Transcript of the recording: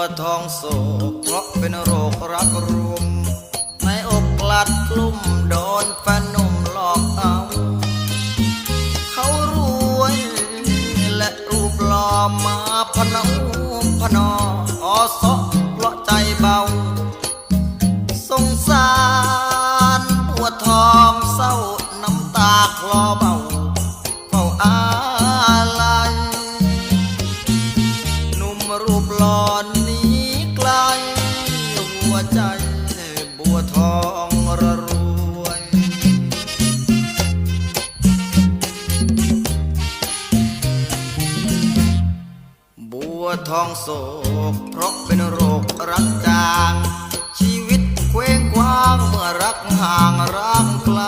ทองโศกเพราะเป็นโรครักรุม ในอกกลัดกลุ่มโดนแฟนหนุ่มหลอกเอา เขารวยและรูปหล่อมาพนอพนออสอเพราะใจเบา สงสารปวดทองเศร้าน้ำตาคลอเบาเฝ้าอาลัยหนุ่มรูปหล่อน บัวทองระรวยบัวทองโศกเพราะเป็นโรครักจาง ชีวิตเคว้งคว้างเมื่อรักห่างรักไกล